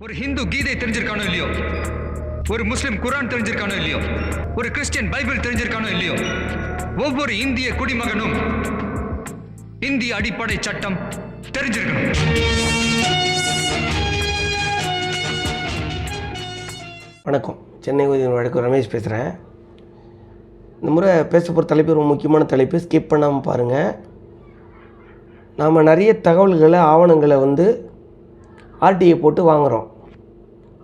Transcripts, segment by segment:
ஒரு ஹிந்து கீதை தெரிஞ்சிருக்கானோ இல்லையோ? ஒரு முஸ்லிம் குரான் தெரிஞ்சிருக்கானோ இல்லையோ? ஒரு கிறிஸ்டியன் பைபிள் தெரிஞ்சிருக்கானோ இல்லையோ? ஒவ்வொரு இந்திய குடிமகனும் இந்திய அடிப்படை சட்டம் தெரிஞ்சிருக்கணும். வணக்கம். சென்னை உதவி வழக்கு ரமேஷ் பேசுகிறேன் இந்த முறை பேச போகிற தலைப்பு ரொம்ப முக்கியமான தலைப்பு. ஸ்கிப் பண்ணாமல் பாருங்கள் நாம் நிறைய தகவல்களை ஆவணங்களை வந்து ஆர்டிஐ போட்டு வாங்குகிறோம்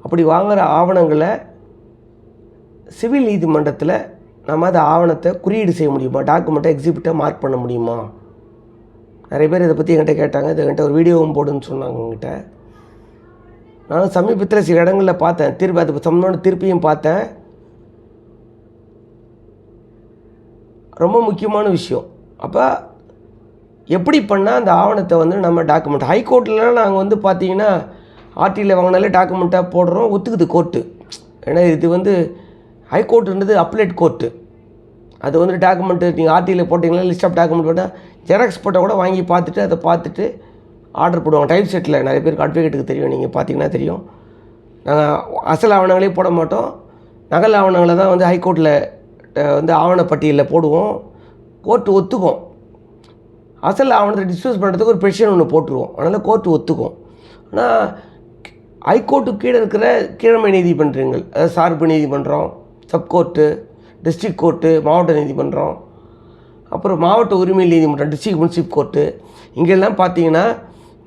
அப்படி வாங்குகிற ஆவணங்களை சிவில் நீதிமன்றத்தில் நம்ம அந்த ஆவணத்தை குறியீடு செய்ய முடியுமா? டாக்குமெண்ட்டை எக்ஸிபிட்டை மார்க் பண்ண முடியுமா? நிறைய பேர் இதை பற்றி என்கிட்ட கேட்டாங்க. இது என்கிட்ட ஒரு வீடியோவும் போடுன்னு சொன்னாங்க என்கிட்ட நானும் சமீபத்தில் சில இடங்களில் பார்த்தேன். திருப்பி அது சம்மந்தமான திருப்பியும் பார்த்தேன். ரொம்ப முக்கியமான விஷயம். அப்போ எப்படி பண்ணால் அந்த ஆவணத்தை வந்து நம்ம டாக்குமெண்ட் ஹைகோர்ட்லாம் நாங்கள் வந்து பார்த்தீங்கன்னா ஆர்டியில் வாங்கினாலே டாக்குமெண்ட்டாக போடுறோம் ஒத்துக்குது கோர்ட்டு ஏன்னா இது வந்து ஹைகோர்ட்டுன்றது அப்லேட் கோர்ட்டு அது வந்து டாக்குமெண்ட்டு நீங்கள் ஆர்டியில் போட்டிங்கன்னா லிஸ்ட் ஆஃப் டாக்குமெண்ட் போட்டால் ஜெராக்ஸ் போட்டால் கூட வாங்கி பார்த்துட்டு அதை பார்த்துட்டு ஆர்டர் போடுவாங்க. டைப் செட்டில் நிறைய பேருக்கு அட்வொகேட்டுக்கு தெரியும். நீங்கள் பார்த்தீங்கன்னா தெரியும். நாங்கள் அசல் ஆவணங்களே போட மாட்டோம். நகல் ஆவணங்களை தான் வந்து ஹைகோர்ட்டில் வந்து ஆவணப்பட்டியலில் போடுவோம். கோர்ட்டு ஒத்துக்கும். அசல் ஆவணத்தை டிஸ்கஸ் பண்ணுறதுக்கு ஒரு பெஷன் ஒன்று போட்டுருவோம். அதனால் கோர்ட்டு ஒத்துக்கும். ஆனால் ஹைகோர்ட்டு கீழே இருக்கிற கீழமை நீதிமன்றங்கள் அதாவது சார்பு நீதிமன்றம் சப்கோர்ட்டு டிஸ்ட்ரிக்ட் கோர்ட்டு மாவட்ட நீதிமன்றம் அப்புறம் மாவட்ட உரிமை நீதிமன்றம் டிஸ்ட்ரிக்ட் முன்சிப் கோர்ட்டு இங்கெல்லாம் பார்த்தீங்கன்னா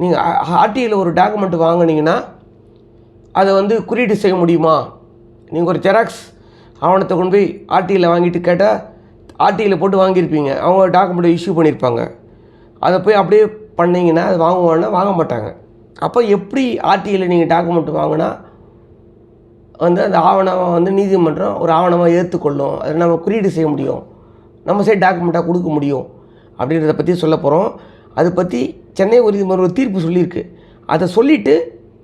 நீங்கள் ஆர்டிஐயில் ஒரு டாக்குமெண்ட் வாங்கினீங்கன்னா அதை வந்து குறியீடு செய்ய முடியுமா? நீங்கள் ஒரு ஜெராக்ஸ் ஆவணத்தை கொண்டு போய் ஆர்டிஐயில் வாங்கிட்டு கேட்டால் ஆர்டிஐயில் போட்டு வாங்கியிருப்பீங்க. அவங்க டாக்குமெண்ட்டை இஷ்யூ பண்ணியிருப்பாங்க. அதை போய் அப்படியே பண்ணிங்கன்னா அது வாங்குவாங்கன்னா வாங்க மாட்டாங்க. அப்போ எப்படி ஆர்டிஐயில் நீங்கள் டாக்குமெண்ட் வாங்கினா வந்து அந்த ஆவணம் வந்து நீதிமன்றம் ஒரு ஆவணமாக ஏற்றுக்கொள்ளும். அதை நம்ம குறியீடு செய்ய முடியும். நம்ம சைடு டாக்குமெண்ட்டாக கொடுக்க முடியும். அப்படின்றத பற்றி சொல்ல போகிறோம் அதை பற்றி சென்னை உயர்நீதிமன்றம் ஒரு தீர்ப்பு சொல்லியிருக்கு. அதை சொல்லிவிட்டு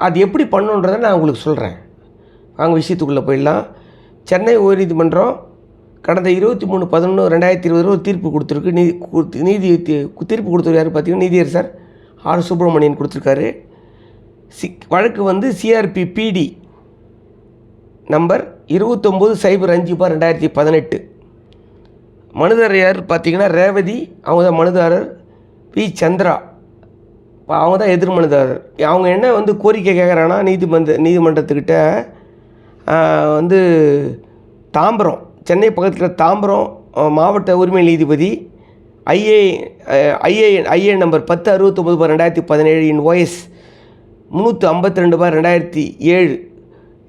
அது எப்படி பண்ணணுன்றதை நான் உங்களுக்கு சொல்கிறேன் வாங்க விஷயத்துக்குள்ளே போயிடலாம். சென்னை உயர்நீதிமன்றம் கடந்த இருபத்தி மூணு பதினொன்று ரெண்டாயிரத்தி இருபது ஒரு தீர்ப்பு கொடுத்துருக்கு. நீதி நீதி தீர்ப்பு கொடுத்தவர் யார் பார்த்தீங்கன்னா நீதியர் சார். ஆர். சுப்பிரமணியன் கொடுத்துருக்காரு. சி வழக்கு வந்து சிஆர்பி பிடி நம்பர் இருபத்தொம்போது சைபர் அஞ்சு பார் ரெண்டாயிரத்தி பதினெட்டு. மனுதாரர் யார் பார்த்தீங்கன்னா ரேவதி அவங்க தான் மனுதாரர். பி. சந்திரா. இப்போ அவங்க தான் எதிர் மனுதாரர். அவங்க என்ன வந்து கோரிக்கை கேட்குறாங்கன்னா நீதிமன்ற நீதிமன்றத்துக்கிட்ட வந்து தாம்பரம். சென்னை பக்கத்தில் தாம்பரம் மாவட்ட உரிமை நீதிபதி ஐஏ ஐஏ ஐஏ நம்பர் பத்து அறுபத்தொம்பது பார் ரெண்டாயிரத்தி பதினேழு இன் ஓஎஸ் முந்நூற்றி ஐம்பத்தி ரெண்டு பார் ரெண்டாயிரத்தி ஏழு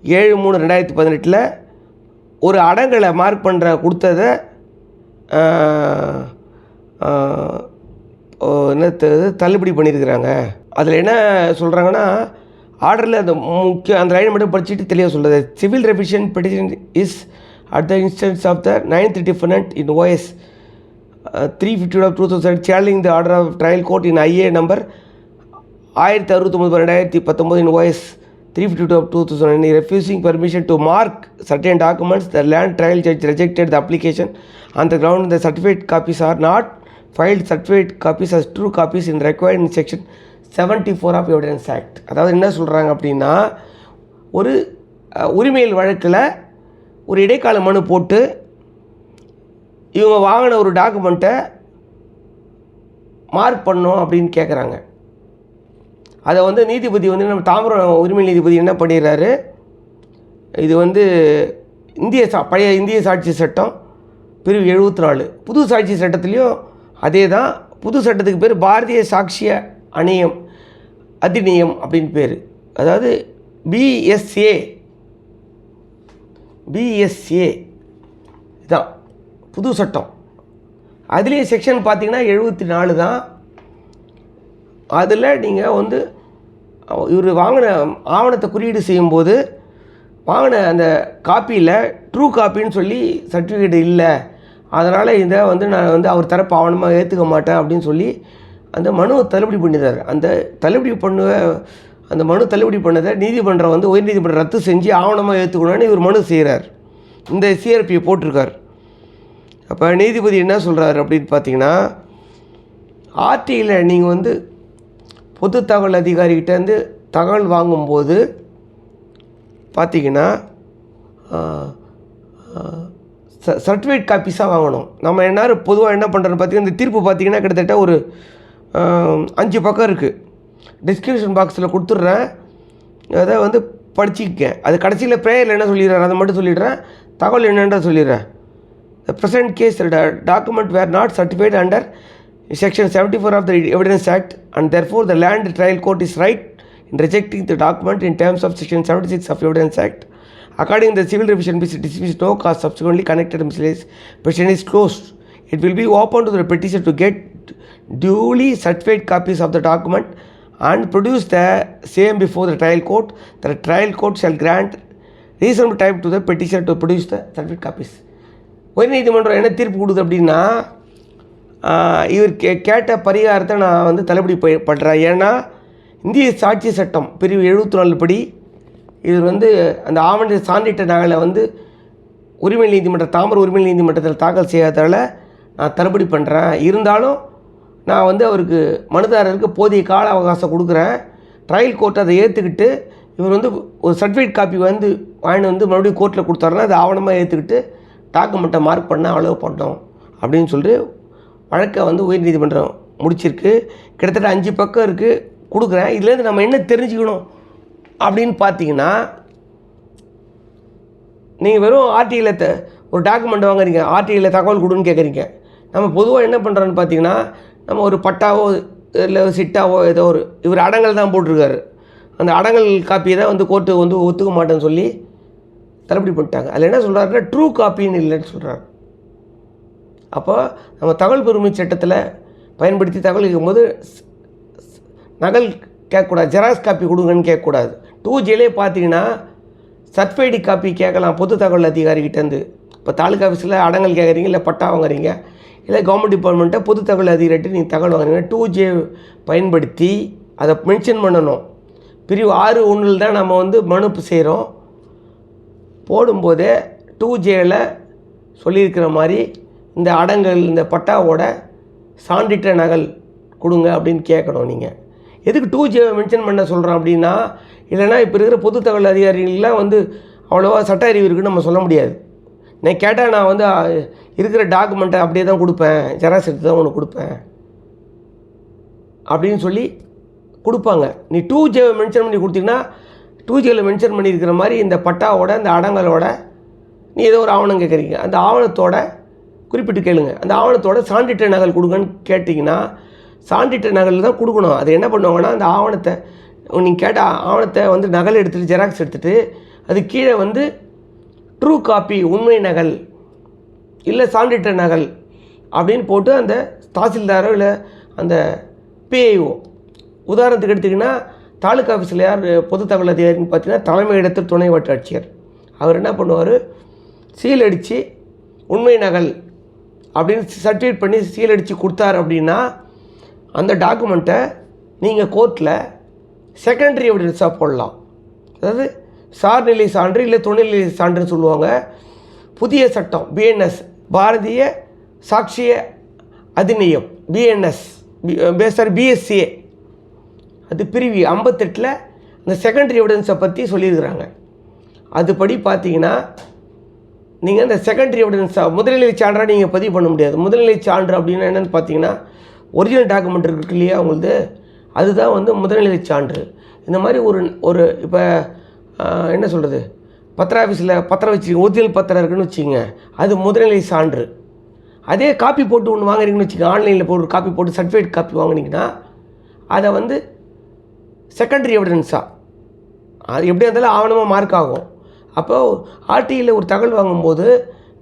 ஏழு மூணு ரெண்டாயிரத்தி பதினெட்டில் ஒரு அடங்கலை மார்க் பண்ணுற கொடுத்ததை என்ன தள்ளுபடி பண்ணியிருக்கிறாங்க அதில் என்ன சொல்கிறாங்கன்னா ஆர்டரில் அந்த முக்கிய அந்த லைன் மட்டும் படிச்சுட்டு தெளிவாக சொல்கிறது civil revision petition is at the instance of the ninth defendant in OS three fifty of two thousand challenging the order of trial court in IA number ஆயிரத்தி அறுபத்தொம்பது ரெண்டாயிரத்தி பத்தொம்பது in OS three fifty two two thousand refusing permission to mark certain documents the learned trial judge rejected the application அந்த ground ground the copies are not not filed. Copies as true copies in in in section section seventy four of evidence act அதாவது என்ன சொல்கிறாங்க அப்படின்னா ஒரு அஹ், உரிமையல் வழக்கில் ஒரு இடைக்கால மனு போட்டு இவங்க வாங்கின ஒரு டாக்குமெண்ட்டை மார்க் பண்ணோம் அப்படின்னு கேட்குறாங்க அதை வந்து நீதிபதி வந்து நம்ம தாமிரம் உரிமை நீதிபதி என்ன பண்ணிடுறாரு? இது வந்து இந்திய சா பழைய இந்திய சாட்சி சட்டம் பிரிவு எழுபத்தி நாலு புது சாட்சி சட்டத்துலேயும் அதே தான் புது சட்டத்துக்கு பேர் பாரதிய சாட்சிய அணியம் அதிநியம் அப்படின்னு பேர். அதாவது பிஎஸ்ஏ பிஎஸ்ஏ இதான். புது சட்டம். அதுலேயே செக்ஷன் பார்த்தீங்கன்னா எழுபத்தி நாலு தான். அதில் நீங்கள் வந்து இவர் வாங்கின ஆவணத்தை குறியீடு செய்யும்போது வாங்கின அந்த காப்பியில் ட்ரூ காப்பின்னு சொல்லி சர்டிஃபிகேட் இல்லை. அதனால் இதை வந்து நான் வந்து அவர் தரப்பு ஆவணமாக ஏற்றுக்க மாட்டேன் அப்படின்னு சொல்லி அந்த மனுவை தள்ளுபடி பண்ணிடுறாரு. அந்த தள்ளுபடி பண்ணுவ அந்த மனு தள்ளுபடி பண்ணதை நீதிமன்றம் வந்து உயர்நீதிமன்றம் ரத்து செஞ்சு ஆவணமாக ஏற்றுக்கணும்னு இவர் மனு செய்கிறார் இந்த சிஆர்பியை போட்டிருக்கார். அப்போ நீதிபதி என்ன சொல்கிறாரு அப்படின்னு பார்த்தீங்கன்னா ஆர்டியில் நீங்கள் வந்து பொது தகவல் அதிகாரிகிட்டேருந்து தகவல் வாங்கும்போது பார்த்தீங்கன்னா சர்டிஃபிகேட் காப்பீஸாக வாங்கணும். நம்ம என்ன பொதுவாக என்ன பண்ணுறோன்னு பார்த்தீங்கன்னா இந்த தீர்ப்பு பார்த்தீங்கன்னா கிட்டத்தட்ட ஒரு அஞ்சு பக்கம் இருக்குது டிஸ்கிரிப்ஷன் பாக்ஸில் கொடுத்துட்றேன் அதை வந்து படிச்சுக்க அது கடைசியில் ப்ரேயரில் என்ன சொல்லிடுறேன் அதை மட்டும் சொல்லிடுறேன் தகவல் என்னென்ற சொல்லிடுறேன் present case document were not certified under section seventy four of the evidence act and therefore the learned trial court is right in rejecting the document in terms of section seventy six of evidence act according the civil revision is dismiss no costs subsequently connected miscellaneous petition is close it will be open to the petition to get duly certified copies of the document and produce the same before the trial court. The trial court shall grant reasonable time to the petition to produce the certificate copies உயர்நீதிமன்றம் என்ன தீர்ப்பு கொடுக்குது அப்படின்னா இவர் K கேட்ட பரிகாரத்தை நான் வந்து தள்ளுபடி ப- ஏன்னா இந்திய சாட்சி சட்டம் பிரிவு எழுபத்தி நாலு படி இவர் வந்து அந்த ஆவண சான்றிட்ட நகலை வந்து உரிமை நீதிமன்ற தாமர உரிமை நீதிமன்றத்தில் தாக்கல் செய்யாததால் நான் தள்ளுபடி பண்ணுறேன் இருந்தாலும் நான் வந்து அவருக்கு மனுதாரருக்கு போதிய கால அவகாசம் கொடுக்குறேன். ட்ரையல் கோர்ட் அதை ஏற்றுக்கிட்டு இவர் வந்து ஒரு சர்டிஃபிகேட் காப்பி வந்து வாங்கிட்டு வந்து மறுபடியும் கோர்ட்டில் கொடுத்தாருன்னா அதை ஆவணமாக ஏற்றுக்கிட்டு டாக்குமெண்ட்டை மார்க் பண்ண அளவு பண்ணோம் அப்படின்னு சொல்லிட்டு வழக்கை வந்து உயர்நீதிமன்றம் முடிச்சிருக்கு. கிட்டத்தட்ட அஞ்சு பக்கம் இருக்குது கொடுக்குறேன். இதுலேருந்து நம்ம என்ன தெரிஞ்சுக்கணும் அப்படின்னு பார்த்தீங்கன்னா நீங்கள் வெறும் ஆர்டிஐயில் த ஒரு டாக்குமெண்ட் வாங்குறீங்க. ஆர்டிஐயில் தகவல் கொடுன்னு கேட்குறீங்க நம்ம பொதுவாக என்ன பண்ணுறோன்னு பார்த்தீங்கன்னா நம்ம ஒரு பட்டாவோ இல்லை சிட்டாவோ ஏதோ ஒரு இவர் அடங்கல் தான் போட்டிருக்காரு. அந்த அடங்கல் காப்பியை தான் வந்து கோர்ட்டு வந்து ஒத்துக்க மாட்டேன்னு சொல்லி தள்ளுபடி பண்ணிட்டாங்க. அதில் என்ன சொல்கிறாருன்னா ட்ரூ காப்பின்னு இல்லைன்னு சொல்கிறாரு அப்போ நம்ம தகவல் பெருமை சட்டத்தில் பயன்படுத்தி தகவல் கேட்கும்போது நகல் கேட்கக்கூடாது ஜெராக்ஸ் காப்பி கொடுங்கன்னு கேட்கக்கூடாது. டூ ஜிலே பார்த்தீங்கன்னா சர்டிஃபைடு காப்பி கேட்கலாம் பொது தகவல் அதிகாரிகிட்டேருந்து இப்போ தாலுக்கா ஆஃபீஸில் அடங்கல் கேட்குறீங்க இல்லை பட்டா வாங்குறீங்க இல்லை கவர்மெண்ட் டிபார்ட்மெண்ட்டை பொது தகவல் அதிகாரிகிட்ட நீங்கள் தகவல் வாங்குறீங்க டூ ஜே பயன்படுத்தி அதை மென்ஷன் பண்ணணும். பிரிவு ஆறு ஒன்றில் தான் நம்ம வந்து மனு செய்கிறோம் போடும்போதே டூ ஜேயில் சொல்லியிருக்கிற மாதிரி இந்த அடங்கல் இந்த பட்டாவோட சான்றிட்ட நகல் கொடுங்க அப்படின்னு கேட்கணும் நீங்கள் எதுக்கு டூ ஜேவை மென்ஷன் பண்ண சொல்கிறோம் அப்படின்னா இல்லைன்னா இப்போ இருக்கிற பொது தகவல் அதிகாரிகள்லாம் வந்து அவ்வளோவா சட்ட அறிவு இருக்குன்னு நம்ம சொல்ல முடியாது. நான் கேட்டால் நான் வந்து இருக்கிற டாக்குமெண்ட்டை அப்படியே தான் கொடுப்பேன். ஜெராக்ஸ் எடுத்து தான் உனக்கு கொடுப்பேன். அப்படின்னு சொல்லி கொடுப்பாங்க. நீ டூ ஜே மென்ஷன் பண்ணி கொடுத்தீங்கன்னா டூ ஜேவில் மென்ஷன் பண்ணியிருக்கிற மாதிரி இந்த பட்டாவோட இந்த அடங்கலோட நீ ஏதோ ஒரு ஆவணம் கேட்குறீங்க. அந்த ஆவணத்தோட குறிப்பிட்டு கேளுங்க. அந்த ஆவணத்தோட சான்றிட்ட நகல் கொடுங்கன்னு கேட்டிங்கன்னா சான்றிட்ட நகல் தான் கொடுக்கணும். அது என்ன பண்ணுவாங்கன்னா அந்த ஆவணத்தை நீங்கள் கேட்ட ஆவணத்தை வந்து நகல் எடுத்துகிட்டு ஜெராக்ஸ் எடுத்துகிட்டு அது கீழே வந்து ட்ரூ காப்பி உண்மை நகல் இல்லை சான்றிட்ட நகல் அப்படின்னு போட்டு அந்த தாசில்தாரோ இல்லை அந்த பிஐஓ உதாரணத்துக்கு எடுத்திங்கன்னா தாலுக்கா ஆஃபீஸில் யார் பொது தகவல் அதிகாரின்னு பார்த்தீங்கன்னா தலைமை இடத்தில் துணை வட்டாட்சியர். அவர் என்ன பண்ணுவார்? சீல் அடித்து உண்மை நகல் அப்படின்னு சர்டிஃபிகேட் பண்ணி சீல் அடித்து கொடுத்தார் அப்படின்னா அந்த டாக்குமெண்ட்டை நீங்கள் கோர்ட்டில் செகண்டரி எவிடன்ஸாக போடலாம். அதாவது சார்நிலை சான்று இல்லை துணைநிலை சான்றுன்னு சொல்லுவாங்க. புதிய சட்டம் பிஎன்எஸ் பாரதிய சாட்சிய அதிநியம் பிஎன்எஸ் சாரி பிஎஸ்சிஏ அது பிரிவி ஐம்பத்தெட்டில் இந்த செகண்டரி எவிடன்ஸை பற்றி சொல்லியிருக்கிறாங்க. அதுபடி பார்த்தீங்கன்னா நீங்கள் இந்த செகண்டரி எவிடன்ஸை முதல்நிலை சான்றாக நீங்கள் பதிவு பண்ண முடியாது. முதல்நிலை சான்று அப்படின்னா என்னென்னு பார்த்தீங்கன்னா ஒரிஜினல் டாக்குமெண்ட் இருக்கு இல்லையா உங்களுது? அதுதான் வந்து முதல்நிலை சான்று. இந்த மாதிரி ஒரு ஒரு இப்போ என்ன சொல்கிறது பத்திர ஆஃபீஸில் பத்திரம் வச்சு ஒத்தியல் பத்திரம் இருக்குன்னு வச்சுக்கோங்க. அது முதல்நிலை சான்று. அதே காப்பி போட்டு ஒன்று வாங்குறீங்கன்னு வச்சுக்கோங்க. ஆன்லைனில் போட்டு காப்பி போட்டு சர்டிஃபிகேட் காப்பி வாங்கினீங்கன்னா அதை வந்து செகண்டரி எவிடன்ஸாக அது எப்படியா இருந்தாலும் ஆவணமாக மார்க் ஆகும். அப்போது ஆர்டியில் ஒரு தகவல் வாங்கும்போது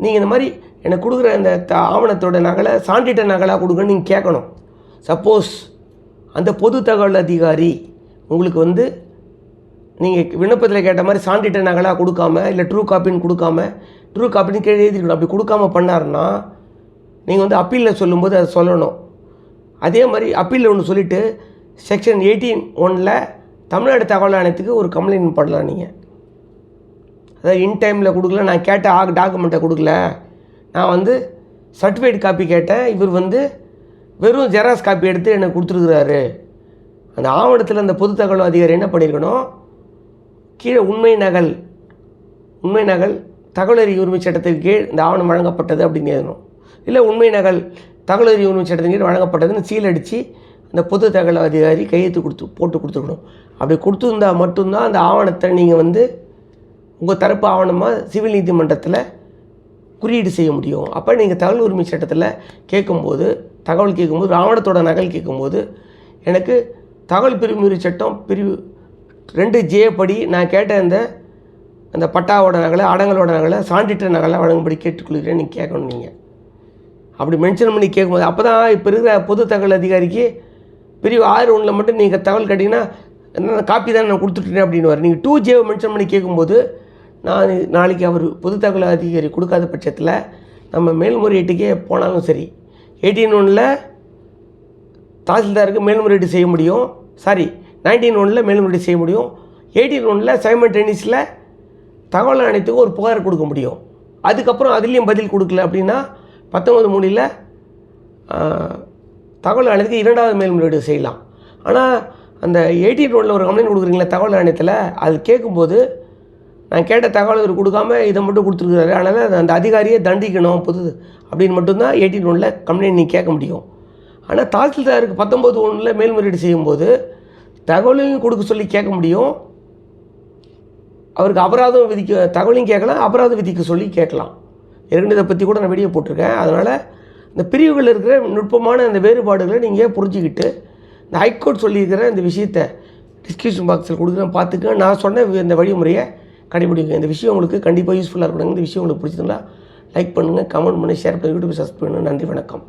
நீங்கள் இந்த மாதிரி எனக்கு கொடுக்குற அந்த த ஆவணத்தோட நகலை சான்றிட்ட நகலாக கொடுங்கன்னு நீங்கள் கேட்கணும். சப்போஸ் அந்த பொது தகவல் அதிகாரி உங்களுக்கு வந்து நீங்கள் விண்ணப்பத்தில் கேட்ட மாதிரி சான்றிட்ட நகலாக கொடுக்காம இல்லை ட்ரூ காப்பின்னு கொடுக்காம ட்ரூ காப்பின்னு கீழே எழுதிருக்கணும். அப்படி கொடுக்காம பண்ணாருன்னா நீங்கள் வந்து அப்பீலில் சொல்லும்போது அதை சொல்லணும். அதே மாதிரி அப்பீலில் ஒன்று சொல்லிவிட்டு செக்ஷன் எயிட்டீன் ஒனில் தமிழ்நாடு தகவல் ஆணையத்துக்கு ஒரு கம்ப்ளைண்ட் பண்ணலாம் நீங்கள் அதாவது இன் டைமில் கொடுக்கல நான் கேட்ட ஆ டாக்குமெண்ட்டை கொடுக்கல. நான் வந்து சர்டிஃபிகேட் காப்பி கேட்டேன். இவர் வந்து வெறும் ஜெராக்ஸ் காப்பி எடுத்து எனக்கு கொடுத்துருக்குறாரு. அந்த ஆவணத்தில் அந்த பொது தகவல் அதிகாரி என்ன பண்ணியிருக்கணும் கீழே உண்மை நகல் உண்மை நகல் தகவல் அறிவு உரிமை சட்டத்தின் கீழ் இந்த ஆவணம் வழங்கப்பட்டது அப்படின்னு எழுதணும் இல்லை உண்மை நகல் தகவல் அறிவு உரிமை சட்டத்தின் கீழ் வழங்கப்பட்டதுன்னு சீல் அடித்து அந்த பொது தகவல் அதிகாரி கையெழுத்து கொடுத்து போட்டு கொடுத்துருக்கணும். அப்படி கொடுத்துருந்தா மட்டும்தான் அந்த ஆவணத்தை நீங்கள் வந்து உங்கள் தரப்பு ஆவணமாக சிவில் நீதிமன்றத்தில் குறியீடு செய்ய முடியும். அப்போ நீங்கள் தகவல் உரிமை சட்டத்தில் கேட்கும்போது தகவல் கேட்கும்போது ஆவணத்தோட நகல் கேட்கும்போது எனக்கு தகவல் பிரிவுரிமை சட்டம் பிரிவு ரெண்டு ஜே படி நான் கேட்ட அந்த அந்த பட்டாவோட நகலை அடங்களோட நகலை சான்றிட்ட நகலை வழங்கும்படி கேட்டுக்கொள்கிறேன் நீங்கள் கேட்கணும் நீங்கள் அப்படி மென்ஷன் பண்ணி கேட்கும்போது அப்போ தான் இப்போ இருக்கிற பொது தகவல் அதிகாரிக்கு பிரிவு ஆறு ஒன்றில் மட்டும் நீங்கள் தகவல் கேட்டிங்கன்னா என்ன காப்பி தான் நான் கொடுத்துட்டேன் அப்படின்னு நீங்கள் டூ ஜேவை மென்ஷன் பண்ணி கேட்கும்போது நான் நாளைக்கு அவர் பொது தகவல் அதிகாரி கொடுக்காத பட்சத்தில் நம்ம மேல்முறையீட்டுக்கே போனாலும் சரி எயிட்டீன் ஒன்றில் தாசில்தாருக்கு மேல்முறையீடு செய்ய முடியும். சாரி நைன்டீன் ஒனில் மேல்முறையீடு செய்ய முடியும்? எயிட்டீன் ஒனில் சைமன் டென்னிஸில் தகவல் அனைத்துக்கும் ஒரு புகார் கொடுக்க முடியும். அதுக்கப்புறம் அதுலேயும் பதில் கொடுக்கல அப்படின்னா பத்தொம்பது மூணில் தகவல் ஆணையத்துக்கு இரண்டாவது மேல்முறையீடு செய்யலாம்? ஆனால் அந்த எயிட்டீன் ஒன்றில் ஒரு கம்ப்ளைண்ட் கொடுக்குறீங்களா தகவல் ஆணையத்தில் அது கேட்கும்போது நான் கேட்ட தகவல் இவர் கொடுக்காம இதை மட்டும் கொடுத்துருக்குறாரு. அதனால் அந்த அதிகாரியை தண்டிக்கணும் புது அப்படின்னு மட்டும்தான் எயிட்டீன் ஒன்றில் கம்ப்ளைண்ட் நீ கேட்க முடியும். ஆனால் தாசில்தாருக்கு பத்தொம்பது ஒன்றில் மேல்முறையீடு செய்யும்போது தகவலையும் கொடுக்க சொல்லி கேட்க முடியும். அவருக்கு அபராதம் விதிக்க தகவலையும் கேட்கலாம் அபராதம் விதிக்க சொல்லி கேட்கலாம். ஏற்கனவே இதை பற்றி கூட நான் வெளியே போட்டிருக்கேன். அதனால் இந்த பிரிவுகள் இருக்கிற நுட்பமான அந்த வேறுபாடுகளை நீங்கள் புரிஞ்சுக்கிட்டு இந்த ஹைகோர்ட் சொல்லியிருக்கிற இந்த விஷயத்தை டிஸ்கிரிப்ஷன் பாக்ஸில் கொடுக்குறேன் பார்த்துக்க நான் சொன்ன இந்த வழிமுறையை கடைபிடிங்க. இந்த விஷயம் உங்களுக்கு கண்டிப்பாக யூஸ்ஃபுல்லாக இருக்கணும் இந்த விஷயம் உங்களுக்கு பிடிச்சிருந்தா லைக் பண்ணுங்கள் கமெண்ட் பண்ணி ஷேர் பண்ணி யூடியூப் சப்ஸ்கிரைப் பண்ணுங்கள் நன்றி வணக்கம்.